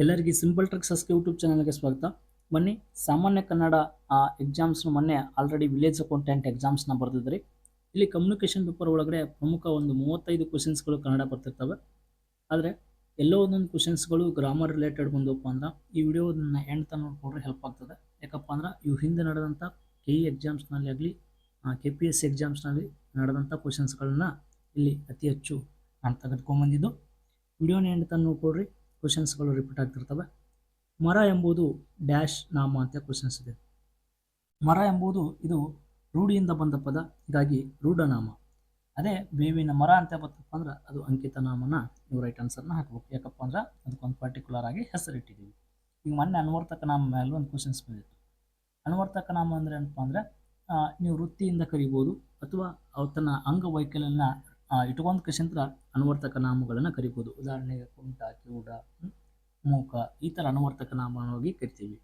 ಎಲ್ಲರಿಗೆ simple ಟ್ರಿಕ್ಸಸ್ YouTube ಚಾನಲ್ಗೆ ಸ್ವಾಗತ. ಬನ್ನಿ, ಸಾಮಾನ್ಯ ಕನ್ನಡ, ಆ ಎಕ್ಸಾಮ್ಸ್ನ ಮೊನ್ನೆ ಆಲ್ರೆಡಿ ವಿಲೇಜ್ ಅಕೌಂಟೆಂಟ್ ಎಕ್ಸಾಮ್ಸ್ನ ಬರೆದಿದ್ರಿ. ಇಲ್ಲಿ ಕಮ್ಯುನಿಕೇಷನ್ ಪೇಪರ್ ಒಳಗಡೆ ಪ್ರಮುಖ ಒಂದು ಮೂವತ್ತೈದು ಕ್ವಶನ್ಸ್ಗಳು ಕನ್ನಡ ಬರ್ತಿರ್ತವೆ. ಆದರೆ, ಎಲ್ಲೋ ಒಂದೊಂದು ಕ್ವಶನ್ಸ್ಗಳು ಗ್ರಾಮರ್ ರಿಲೇಟೆಡ್ ಬಂದಪ್ಪ ಅಂದ್ರೆ, ಈ ವಿಡಿಯೋದನ್ನ ಎಂಡ್ ತನಕ ನೋಡ್ಕೊಂಡ್ರೆ ಹೆಲ್ಪ್ ಆಗ್ತದೆ. ಯಾಕಪ್ಪ ಅಂದ್ರೆ, ಇವು ಹಿಂದೆ ನಡೆದಂಥ ಕೆ ಇ ಎಕ್ಸಾಮ್ಸ್ನಲ್ಲಿ ಆಗಲಿ ಕೆ ಪಿ ಎಸ್ ಸಿ ಎಕ್ಸಾಮ್ಸ್ನಲ್ಲಿ ನಡೆದಂಥ ಕ್ವಶನ್ಸ್ಗಳನ್ನ ಇಲ್ಲಿ ಅತಿ ಹೆಚ್ಚು ನಾನು ತೆಗೆದುಕೊಂಡ್ಬಂದಿದ್ದು ವಿಡಿಯೋನ ಎಂಡ್ ತನಕ ನೋಡ್ಕೊಳ್ರಿ. ಕ್ವಶನ್ಸ್ಗಳು ರಿಪೀಟ್ ಆಗ್ತಿರ್ತವೆ. ಮರ ಎಂಬುದು ಡ್ಯಾಶ್ ನಾಮ ಅಂತ ಕ್ವಶನ್ಸ್ ಇದೆ. ಮರ ಎಂಬುದು ಇದು ರೂಢಿಯಿಂದ ಬಂದ ಪದ ಹೀಗಾಗಿ ರೂಢನಾಮ. ಅದೇ ಬೇವಿನ ಮರ ಅಂತ ಬರ್ತಪ್ಪ ಅಂದ್ರೆ ಅದು ಅಂಕಿತ ನಾಮನ ನೀವು ರೈಟ್ ಆನ್ಸರ್ನ ಹಾಕಬೇಕು. ಯಾಕಪ್ಪ ಅಂದ್ರೆ ಅದಕ್ಕೊಂದು ಪರ್ಟಿಕ್ಯುಲರ್ ಆಗಿ ಹೆಸರಿಟ್ಟಿದ್ದೀವಿ. ಈಗ ಮೊನ್ನೆ ಅನ್ವರ್ತಕ ನಾಮ ಮೇಲೆ ಒಂದು ಕ್ವಶನ್ಸ್ ಬಂದಿತ್ತು. ಅನ್ವರ್ತಕ ನಾಮ ಅಂದರೆ ಏನಪ್ಪ ಅಂದ್ರೆ ನೀವು ವೃತ್ತಿಯಿಂದ ಕರಿಬೋದು ಅಥವಾ ಅವತನ ಅಂಗವೈಕಲ್ಯನ ಇಟ್ಕೊಂಡು ಕಷಂತ್ರ ಅನುವರ್ತಕ ನಾಮಗಳನ್ನು ಕರಿಬೋದು. ಉದಾಹರಣೆಗೆ ಕುಂಟ ಕಿವುಡ ಮೂಕ, ಈ ಥರ ಅನುವರ್ತಕ ನಾಮವಾಗಿ ಕರಿತೀವಿ.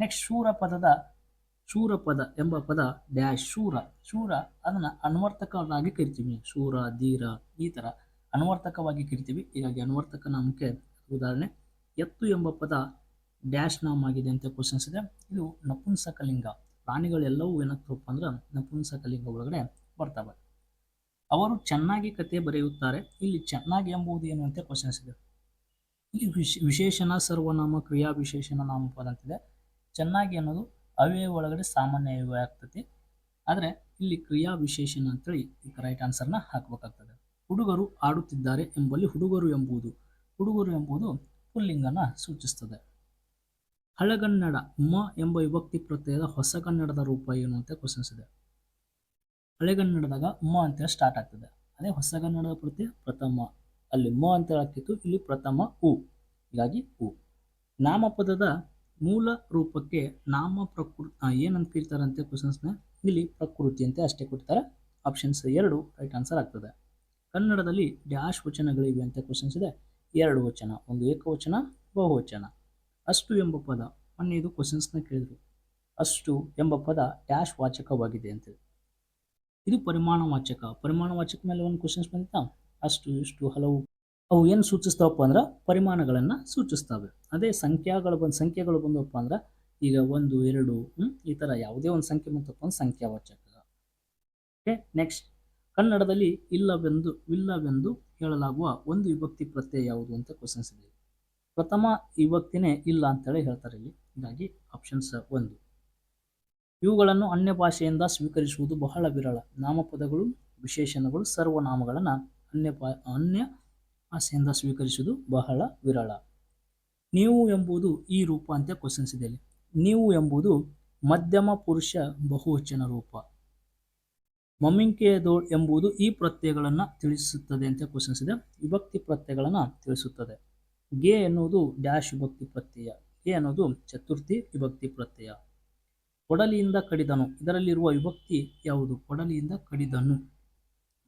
ನೆಕ್ಸ್ಟ್ ಶೂರ ಪದದ, ಶೂರ ಪದ ಎಂಬ ಪದ ಡ್ಯಾಶ್ ಶೂರ. ಶೂರ ಅದನ್ನು ಅನ್ವರ್ತಕವಾಗಿ ಕರಿತೀವಿ. ಶೂರ, ಧೀರ, ಈ ಥರ ಅನ್ವರ್ತಕವಾಗಿ ಕರಿತೀವಿ. ಹೀಗಾಗಿ ಅನ್ವರ್ತಕ ನಾಮಕ್ಕೆ ಉದಾಹರಣೆ, ಎತ್ತು ಎಂಬ ಪದ ಡ್ಯಾಶ್ ನಾಮ ಆಗಿದೆ ಅಂತ ಕ್ವಶನ್ಸ್ ಇದೆ. ಇದು ನಪುಂಸಕಲಿಂಗ. ಪ್ರಾಣಿಗಳೆಲ್ಲವೂ ಏನಾಗ್ತವಪ್ಪ ಅಂದ್ರೆ ನಪುಂಸಕಲಿಂಗ ಒಳಗಡೆ ಬರ್ತವೆ. ಅವರು ಚೆನ್ನಾಗಿ ಕತೆ ಬರೆಯುತ್ತಾರೆ. ಇಲ್ಲಿ ಚೆನ್ನಾಗಿ ಎಂಬುದು ಏನು ಅಂತ ಕ್ವಶನ್ಸ್ ಇದೆ ಇಲ್ಲಿ ವಿಶ್ ವಿಶೇಷಣ ಸರ್ವನಾಮ ಕ್ರಿಯಾ ವಿಶೇಷಣ ನಾಮಪದ ಅಂತಿದೆ ಚೆನ್ನಾಗಿ ಅನ್ನೋದು ಅವ್ಯಯ ಒಳಗಡೆ ಸಾಮಾನ್ಯ ಅವ್ಯಯ ಆಗ್ತದೆ. ಆದರೆ ಇಲ್ಲಿ ಕ್ರಿಯಾ ವಿಶೇಷಣ ಅಂತೇಳಿ ರೈಟ್ ಆನ್ಸರ್ನ ಹಾಕಬೇಕಾಗ್ತದೆ. ಹುಡುಗರು ಆಡುತ್ತಿದ್ದಾರೆ ಎಂಬಲ್ಲಿ ಹುಡುಗರು ಎಂಬುದು. ಹುಡುಗರು ಎಂಬುದು ಪುಲ್ಲಿಂಗನ ಸೂಚಿಸ್ತದೆ. ಹಳಗನ್ನಡ ಮ ಎಂಬ ವಿಭಕ್ತಿ ಪ್ರತ್ಯಯದ ಹೊಸ ಕನ್ನಡದ ರೂಪ ಏನು ಅಂತ ಕ್ವಶನ್ಸ್ ಇದೆ ಹಳೆಗನ್ನಡದಾಗ ಮ ಅಂತ ಸ್ಟಾರ್ಟ್ ಆಗ್ತದೆ. ಅದೇ ಹೊಸಗನ್ನಡದ ಪ್ರತಿ ಪ್ರಥಮ. ಅಲ್ಲಿ ಮ ಅಂತ ಆಗ್ತಿತ್ತು ಇಲ್ಲಿ ಪ್ರಥಮ ಉ. ಹೀಗಾಗಿ ಉ. ನಾಮಪದದ ಮೂಲ ರೂಪಕ್ಕೆ ನಾಮ ಪ್ರಕೃತಿ ಏನಂತ ಕರಿತಾರಂತೆ ಕ್ವಶನ್ಸ್ನ ಇಲ್ಲಿ ಪ್ರಕೃತಿ ಅಂತ ಅಷ್ಟೇ ಕೊಡ್ತಾರೆ. ಆಪ್ಷನ್ಸ್ ಎರಡು ರೈಟ್ ಆನ್ಸರ್ ಆಗ್ತದೆ. ಕನ್ನಡದಲ್ಲಿ ಡ್ಯಾಶ್ ವಚನಗಳಿವೆ ಅಂತ ಕ್ವಶನ್ಸ್ ಇದೆ. ಎರಡು ವಚನ, ಒಂದು ಏಕವಚನ, ಬಹುವಚನ. ಅಷ್ಟು ಎಂಬ ಪದ ಮೊನ್ನೆ ಇದು ಕ್ವಶನ್ಸ್ನ ಕೇಳಿದ್ರು. ಅಷ್ಟು ಎಂಬ ಪದ ಡ್ಯಾಶ್ ವಾಚಕವಾಗಿದೆ ಅಂತ ಇದು ಪರಿಮಾಣವಾಚಕ. ಪರಿಮಾಣವಾಚಕ ಮೇಲೆ ಒಂದು ಕ್ವಶನ್ಸ್ ಬಂದಿತ್ತಾ ಅಷ್ಟು, ಇಷ್ಟು, ಹಲವು. ಅವು ಏನು ಸೂಚಿಸ್ತಾವಪ್ಪ ಅಂದ್ರೆ ಪರಿಮಾಣಗಳನ್ನು ಸೂಚಿಸ್ತವೆ. ಅದೇ ಸಂಖ್ಯಾಗಳು ಬಂದು, ಸಂಖ್ಯೆಗಳು ಬಂದವಪ್ಪ ಅಂದ್ರೆ ಈಗ ಒಂದು, ಎರಡು ಈ ಥರ ಯಾವುದೇ ಒಂದು ಸಂಖ್ಯೆ ಬಂತಪ್ಪ ಅಂದ್ರೆ ಸಂಖ್ಯಾವಾಚಕ. ಓಕೆ ನೆಕ್ಸ್ಟ್ ಕನ್ನಡದಲ್ಲಿ ಇಲ್ಲವೆಂದು ಇಲ್ಲವೆಂದು ಹೇಳಲಾಗುವ ಒಂದು ವಿಭಕ್ತಿ ಪ್ರತ್ಯಯ ಯಾವುದು ಅಂತ ಕ್ವಶನ್ಸ್ ಇದೆ. ಪ್ರಥಮ ವಿಭಕ್ತಿನೇ ಇಲ್ಲ ಅಂತೇಳಿ ಹೇಳ್ತಾರೆ ಇಲ್ಲಿ. ಹೀಗಾಗಿ ಆಪ್ಷನ್ಸ್ ಒಂದು. ಇವುಗಳನ್ನು ಅನ್ಯ ಭಾಷೆಯಿಂದ ಸ್ವೀಕರಿಸುವುದು ಬಹಳ ವಿರಳ. ನಾಮಪದಗಳು, ವಿಶೇಷಣಗಳು, ಸರ್ವನಾಮಗಳನ್ನು ಅನ್ಯ ಅನ್ಯ ಭಾಷೆಯಿಂದ ಸ್ವೀಕರಿಸುವುದು ಬಹಳ ವಿರಳ. ನೀವು ಎಂಬುದು ಈ ರೂಪ ಅಂತ ಕ್ವಶನ್ಸ್ ಇದೆ ನೀವು ಎಂಬುದು ಮಧ್ಯಮ ಪುರುಷ ಬಹುವಚನ ರೂಪ. ಮಮ್ಮಿಂಕೆಯದೋಳ್ ಎಂಬುದು ಈ ಪ್ರತ್ಯಯಗಳನ್ನು ತಿಳಿಸುತ್ತದೆ ಅಂತ ಕ್ವಶನ್ಸ್ ಇದೆ. ವಿಭಕ್ತಿ ಪ್ರತ್ಯಯಗಳನ್ನು ತಿಳಿಸುತ್ತದೆ. ಗೆ ಎನ್ನುವುದು ಡ್ಯಾಶ್ ವಿಭಕ್ತಿ ಪ್ರತ್ಯಯ. ಗೆ ಅನ್ನೋದು ಚತುರ್ಥಿ ವಿಭಕ್ತಿ ಪ್ರತ್ಯಯ. ಕೊಡಲಿಯಿಂದ ಕಡಿದನು. ಇದರಲ್ಲಿರುವ ವಿಭಕ್ತಿ ಯಾವುದು? ಕೊಡಲಿಯಿಂದ ಕಡಿದನು.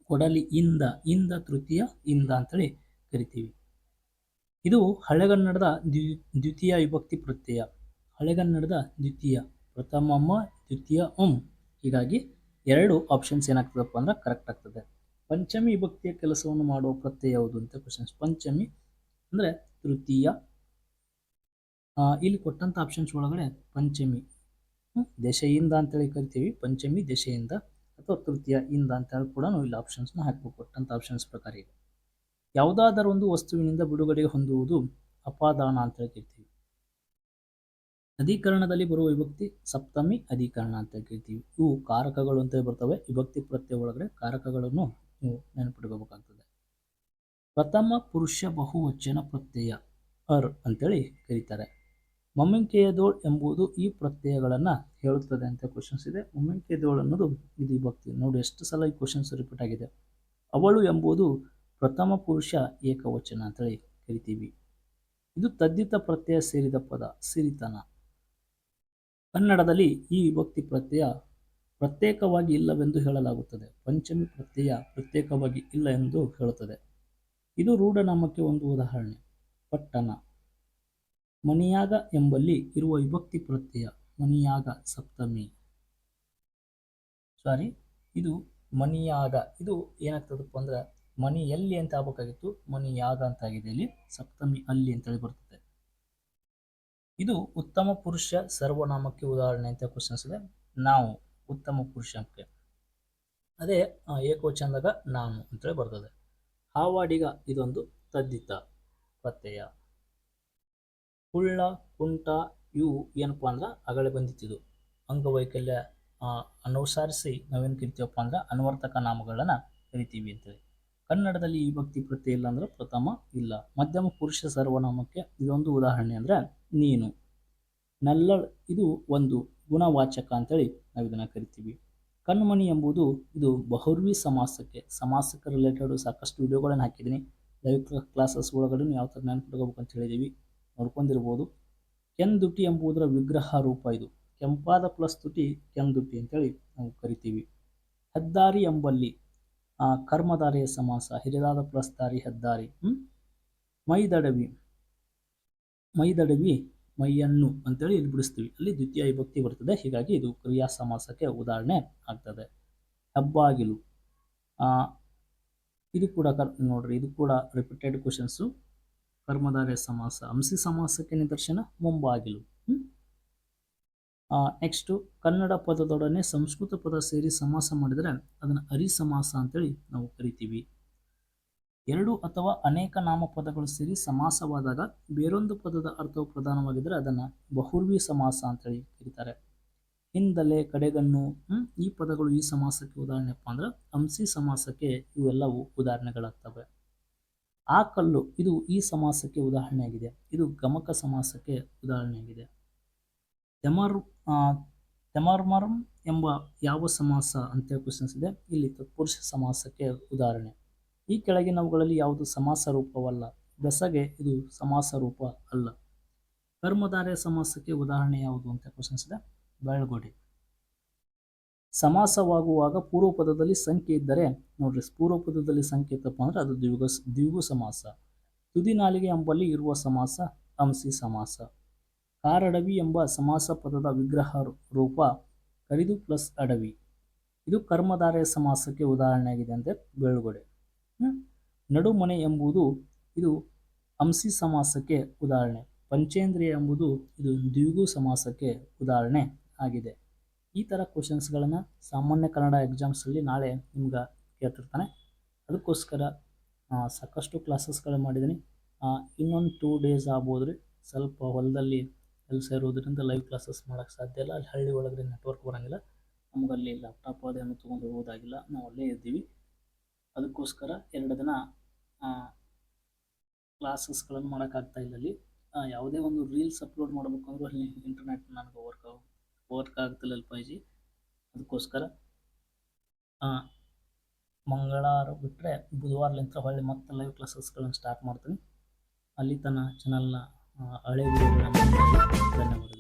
ಕೊಡಲಿ ಇಂದ ತೃತೀಯ, ಇಂದ ಅಂತೇಳಿ ಕರಿತೀವಿ. ಇದು ಹಳೆಗನ್ನಡದ ದ್ವಿ, ದ್ವಿತೀಯ ವಿಭಕ್ತಿ ಪ್ರತ್ಯಯ. ಹಳೆಗನ್ನಡದ ದ್ವಿತೀಯ, ಪ್ರಥಮ ಮ, ದ್ವಿತೀಯ ಉಂ. ಹೀಗಾಗಿ ಎರಡು ಆಪ್ಷನ್ಸ್ ಏನಾಗ್ತದಪ್ಪ ಅಂದ್ರೆ ಕರೆಕ್ಟ್ ಆಗ್ತದೆ. ಪಂಚಮಿ ವಿಭಕ್ತಿಯ ಕೆಲಸವನ್ನು ಮಾಡುವ ಪ್ರತ್ಯಯ ಯಾವುದು ಅಂತ ಕ್ವಶನ್ಸ್ ಪಂಚಮಿ ಅಂದರೆ ತೃತೀಯ. ಇಲ್ಲಿ ಕೊಟ್ಟಂಥ ಆಪ್ಷನ್ಸ್ ಒಳಗಡೆ ಪಂಚಮಿ. ಹ್ಮ್, ದಶೆಯಿಂದ ಅಂತೇಳಿ ಕರಿತೀವಿ. ಪಂಚಮಿ ದಶೆಯಿಂದ ಅಥವಾ ತೃತೀಯ ಇಂದ ಅಂತೇಳಿ ಕೂಡ ನಾವು ಇಲ್ಲಿ ಆಪ್ಷನ್ಸ್ನ ಹಾಕಬೇಕು. ಕೊಟ್ಟಂಥ ಆಪ್ಷನ್ಸ್ ಪ್ರಕಾರ ಇದೆ. ಯಾವುದಾದರೂ ಒಂದು ವಸ್ತುವಿನಿಂದ ಬಿಡುಗಡೆ ಹೊಂದುವುದು ಅಪಾದಾನ ಅಂತ ಕರಿತೀವಿ. ಅಧಿಕರಣದಲ್ಲಿ ಬರುವ ವಿಭಕ್ತಿ ಸಪ್ತಮಿ ಅಧಿಕರಣ ಅಂತ ಕರಿತೀವಿ. ಇವು ಕಾರಕಗಳು ಅಂತ ಬರ್ತವೆ. ವಿಭಕ್ತಿ ಪ್ರತ್ಯಯ ಒಳಗಡೆ ಕಾರಕಗಳನ್ನು ನೀವು ನೆನಪಿಟ್ಕೋಬೇಕಾಗ್ತದೆ ಪ್ರಥಮ ಪುರುಷ ಬಹುವಚನ ಪ್ರತ್ಯಯ ಅರ್ ಅಂತೇಳಿ ಕರೀತಾರೆ. ಮಮ್ಮಿಂಕೆಯದೋಳ್ ಎಂಬುದು ಈ ಪ್ರತ್ಯಯಗಳನ್ನು ಹೇಳುತ್ತದೆ ಅಂತ ಕ್ವಶನ್ಸ್ ಇದೆ. ಮೊಮ್ಮೆಂಕೆಯದೋಳ್ ಅನ್ನೋದು ಇದು ಭಕ್ತಿ. ನೋಡಿ, ಎಷ್ಟು ಸಲ ಈ ಕ್ವಶನ್ಸ್ ರಿಪೀಟ್ ಆಗಿದೆ. ಅವಳು ಎಂಬುದು ಪ್ರಥಮ ಪುರುಷ ಏಕವಚನ ಅಂತೇಳಿ ಕರಿತೀವಿ. ಇದು ತದ್ದಿತ ಪ್ರತ್ಯಯ ಸೇರಿದ ಪದ, ಸಿರಿತನ. ಕನ್ನಡದಲ್ಲಿ ಈ ವಿಭಕ್ತಿ ಪ್ರತ್ಯಯ ಪ್ರತ್ಯೇಕವಾಗಿ ಇಲ್ಲವೆಂದು ಹೇಳಲಾಗುತ್ತದೆ. ಪಂಚಮಿ ಪ್ರತ್ಯಯ ಪ್ರತ್ಯೇಕವಾಗಿ ಇಲ್ಲ ಎಂದು ಹೇಳುತ್ತದೆ. ಇದು ರೂಢನಾಮಕ್ಕೆ ಒಂದು ಉದಾಹರಣೆ. ಪಟ್ಟಣ. ಮಣಿಯಾಗ ಎಂಬಲ್ಲಿ ಇರುವ ವಿಭಕ್ತಿ ಪ್ರತ್ಯಯ ಮಣಿಯಾಗ ಸಪ್ತಮಿ. ಸಾರಿ ಇದು ಮಣಿಯಾಗ. ಇದು ಏನಾಗ್ತದಪ್ಪ ಅಂದ್ರೆ ಮನಿ ಎಲ್ಲಿ ಅಂತ ಆಗ್ಬೇಕಾಗಿತ್ತು? ಮನಿಯಾಗ ಅಂತ ಆಗಿದೆ. ಇಲ್ಲಿ ಸಪ್ತಮಿ ಅಲ್ಲಿ ಅಂತೇಳಿ ಬರ್ತದೆ. ಇದು ಉತ್ತಮ ಪುರುಷ ಸರ್ವನಾಮಕ್ಕೆ ಉದಾಹರಣೆ ಅಂತ ಕ್ವಶನ್ಸ್ ಇದೆ ನಾವು ಉತ್ತಮ ಪುರುಷಕ್ಕೆ ಅದೇ ಏಕವಚನದಾಗ ನಾನು ಅಂತೇಳಿ ಬರ್ತದೆ. ಹಾವಾಡಿಗ ಇದೊಂದು ತದ್ದಿತ ಪ್ರತ್ಯಯ. ಕುಳ್ಳ ಕುಂಟ ಇವು ಏನಪ್ಪ ಅಂದ್ರೆ ಅಗಳೆ ಬಂದಿತ್ತಿದು. ಅಂಗವೈಕಲ್ಯ ಅನುಸರಿಸಿ ಅನುಸಾರಿಸಿ ನಾವೇನು ಕರಿತೀವಪ್ಪ ಅಂದ್ರೆ ಅನ್ವರ್ತಕ ನಾಮಗಳನ್ನು ಕರಿತೀವಿ ಅಂತೇಳಿ. ಕನ್ನಡದಲ್ಲಿ ಈ ಭಕ್ತಿ ಪ್ರತ್ಯಯ ಇಲ್ಲ ಅಂದ್ರೆ ಪ್ರಥಮ ಇಲ್ಲ. ಮಧ್ಯಮ ಪುರುಷ ಸರ್ವನಾಮಕ್ಕೆ ಇದೊಂದು ಉದಾಹರಣೆ ಅಂದ್ರೆ ನೀನು. ನಲ್ಲಳ್ ಇದು ಒಂದು ಗುಣವಾಚಕ ಅಂತೇಳಿ ನಾವು ಇದನ್ನ ಕರಿತೀವಿ. ಕಣ್ಮಣಿ ಎಂಬುದು ಇದು ಬಹುರ್ವಿ ಸಮಾಸಕ್ಕೆ. ಸಮಾಸಕ್ಕೆ ರಿಲೇಟೆಡ್ ಸಾಕಷ್ಟು ವಿಡಿಯೋಗಳನ್ನು ಹಾಕಿದ್ದೀನಿ ಲೈವ್ ಕ್ಲಾಸಸ್ ಒಳಗಡೆ ಯಾವ ಥರ ನೆನ್ಪಿಟ್ಕೋಬೇಕು ಅಂತ ಹೇಳಿದ್ದೀವಿ ನೋಡ್ಕೊಂಡಿರ್ಬೋದು. ಕೆಂದುಟಿ ಎಂಬುದರ ವಿಗ್ರಹ ರೂಪ ಇದು. ಕೆಂಪಾದ ಪ್ಲಸ್ ತುಟಿ ಕೆಂದುಟಿ ಅಂತೇಳಿ ನಾವು ಕರಿತೀವಿ. ಹೆದ್ದಾರಿ ಎಂಬಲ್ಲಿ ಕರ್ಮಧಾರೆಯ ಸಮಾಸ, ಹಿರಿದಾದ ಪ್ಲಸ್ ದಾರಿ ಹೆದ್ದಾರಿ ಮೈದಡವಿ ಮೈದಡವಿ ಮೈಯನ್ನು ಅಂತೇಳಿ ಇಲ್ಲಿ ಬಿಡಿಸ್ತೀವಿ. ಅಲ್ಲಿ ದ್ವಿತೀಯ ವಿಭಕ್ತಿ ಬರ್ತದೆ. ಹೀಗಾಗಿ ಇದು ಕ್ರಿಯಾ ಸಮಾಸಕ್ಕೆ ಉದಾಹರಣೆ ಆಗ್ತದೆ. ಹೆಬ್ಬಾಗಿಲು ಇದು ಕೂಡ ಕರ್ ನೋಡ್ರಿ, ಇದು ಕೂಡ ರಿಪೀಟೆಡ್ ಕ್ವಶನ್ಸು ಕರ್ಮಧಾರಯ ಸಮಾಸ ಅಂಸಿ ಸಮಾಸಕ್ಕೆ ನಿದರ್ಶನ ಮುಂಬಾಗಿಲು. ನೆಕ್ಸ್ಟು ಕನ್ನಡ ಪದದೊಡನೆ ಸಂಸ್ಕೃತ ಪದ ಸೇರಿ ಸಮಾಸ ಮಾಡಿದರೆ ಅದನ್ನು ಅರಿ ಸಮಾಸ ಅಂತೇಳಿ ನಾವು ಕರಿತೀವಿ. ಎರಡು ಅಥವಾ ಅನೇಕ ನಾಮಪದಗಳು ಸೇರಿ ಸಮಾಸವಾದಾಗ ಬೇರೊಂದು ಪದದ ಅರ್ಥವು ಪ್ರಧಾನವಾಗಿದ್ದರೆ ಅದನ್ನು ಬಹುರ್ವಿ ಸಮಾಸ ಅಂತೇಳಿ ಕರೀತಾರೆ. ಹಿಂದಲೆ, ಕಡೆಗಣ್ಣು ಈ ಪದಗಳು ಈ ಸಮಾಸಕ್ಕೆ ಉದಾಹರಣೆಪ್ಪ ಅಂದ್ರೆ ಅಂಸಿ ಸಮಾಸಕ್ಕೆ ಇವೆಲ್ಲವೂ ಉದಾಹರಣೆಗಳಾಗ್ತವೆ. ಆ ಕಲ್ಲು ಇದು ಈ ಸಮಾಸಕ್ಕೆ ಉದಾಹರಣೆಯಾಗಿದೆ. ಇದು ಗಮಕ ಸಮಾಸಕ್ಕೆ ಉದಾಹರಣೆಯಾಗಿದೆ. ತೆಮರ್ ತೆಮರ್ಮರಂ ಎಂಬ ಯಾವ ಸಮಾಸ ಅಂತ ಕ್ವಶನ್ಸ್ ಇದೆ. ಇಲ್ಲಿ ತತ್ಪುರುಷ ಸಮಾಸಕ್ಕೆ ಉದಾಹರಣೆ. ಈ ಕೆಳಗಿನವುಗಳಲ್ಲಿ ಯಾವುದು ಸಮಾಸ ರೂಪವಲ್ಲ? ಬೆಸಗೆ ಇದು ಸಮಾಸ ರೂಪ ಅಲ್ಲ. ಕರ್ಮಧಾರೆಯ ಸಮಾಸಕ್ಕೆ ಉದಾಹರಣೆ ಯಾವುದು ಅಂತ ಕ್ವಶನ್ಸ್ ಇದೆ. ಬೆಳಗೊಡೆ. ಸಮಾಸವಾಗುವಾಗ ಪೂರ್ವಪದದಲ್ಲಿ ಸಂಖ್ಯೆ ಇದ್ದರೆ, ನೋಡ್ರಿ ಪೂರ್ವ ಪದದಲ್ಲಿ ಸಂಖ್ಯೆ ಇತ್ತಪ್ಪ ಅಂದರೆ ಅದು ದ್ವಿಗು ದ್ವಿಗು ಸಮಾಸ. ತುದಿ ನಾಲಿಗೆ ಎಂಬಲ್ಲಿ ಇರುವ ಸಮಾಸ ಅಂಸಿ ಸಮಾಸ. ಕಾರಡವಿ ಎಂಬ ಸಮಾಸ ಪದದ ವಿಗ್ರಹ ರೂಪ ಕರಿದು ಪ್ಲಸ್ ಅಡವಿ. ಇದು ಕರ್ಮಧಾರೆಯ ಸಮಾಸಕ್ಕೆ ಉದಾಹರಣೆಯಾಗಿದೆ ಅಂದರೆ ಬೇಳುಗಡೆ? ನಡುಮನೆ ಎಂಬುದು ಇದು ಅಂಸಿ ಸಮಾಸಕ್ಕೆ ಉದಾಹರಣೆ. ಪಂಚೇಂದ್ರಿಯ ಎಂಬುದು ಇದು ದ್ವಿಗು ಸಮಾಸಕ್ಕೆ ಉದಾಹರಣೆ ಆಗಿದೆ. ಈ ಥರ ಕ್ವಶನ್ಸ್ಗಳನ್ನು ಸಾಮಾನ್ಯ ಕನ್ನಡ ಎಕ್ಸಾಮ್ಸಲ್ಲಿ ನಾಳೆ ನಿಮ್ಗೆ ಕೇಳ್ತಿರ್ತಾನೆ. ಅದಕ್ಕೋಸ್ಕರ ಸಾಕಷ್ಟು ಕ್ಲಾಸಸ್ಗಳು ಮಾಡಿದ್ದೀನಿ ಇನ್ನೊಂದು ಟೂ ಡೇಸ್ ಆಗ್ಬೋದು ರೀ ಸ್ವಲ್ಪ ಹೊಲದಲ್ಲಿ ಕೆಲಸ ಇರೋದ್ರಿಂದ ಲೈವ್ ಕ್ಲಾಸಸ್ ಮಾಡೋಕ್ಕೆ ಸಾಧ್ಯ ಇಲ್ಲ. ಅಲ್ಲಿ ಹಳ್ಳಿ ಒಳಗಡೆ ನೆಟ್ವರ್ಕ್ ಬರೋಂಗಿಲ್ಲ. ನಮ್ಗೆ ಅಲ್ಲಿ ಲ್ಯಾಪ್ಟಾಪ್ ಅದೇನು ತೊಗೊಂಡು ಹೋಗೋದಾಗಿಲ್ಲ. ನಾವು ಅಲ್ಲೇ ಇದ್ದೀವಿ. ಅದಕ್ಕೋಸ್ಕರ ಎರಡು ದಿನ ಕ್ಲಾಸಸ್ಗಳನ್ನು ಮಾಡೋಕ್ಕಾಗ್ತಾ ಇಲ್ಲ ಅಲ್ಲಿ. ಯಾವುದೇ ಒಂದು ರೀಲ್ಸ್ ಅಪ್ಲೋಡ್ ಮಾಡಬೇಕು ಅಂದ್ರೂ ಅಲ್ಲಿ ಇಂಟರ್ನೆಟ್ ನನಗೆ ವರ್ಕ್ ವರ್ಕ್ ಆಗ್ತಿಲ್ಲ ಫೈ ಜಿ ಅದಕ್ಕೋಸ್ಕರ ಆ, ಮಂಗಳವಾರ ಬಿಟ್ಟರೆ ಬುಧವಾರಲಿಂತ ಹೊಳ್ಳಿ ಮತ್ತೆ ಲೈವ್ ಕ್ಲಾಸಸ್ಗಳನ್ನು ಸ್ಟಾರ್ಟ್ ಮಾಡ್ತೀನಿ. ಅಲ್ಲಿ ತನ್ನ ಚಾನಲ್ನ ಹಳೆ ವಿಡಿಯೋಗಳನ್ನು ಧನ್ಯವಾದಗಳು.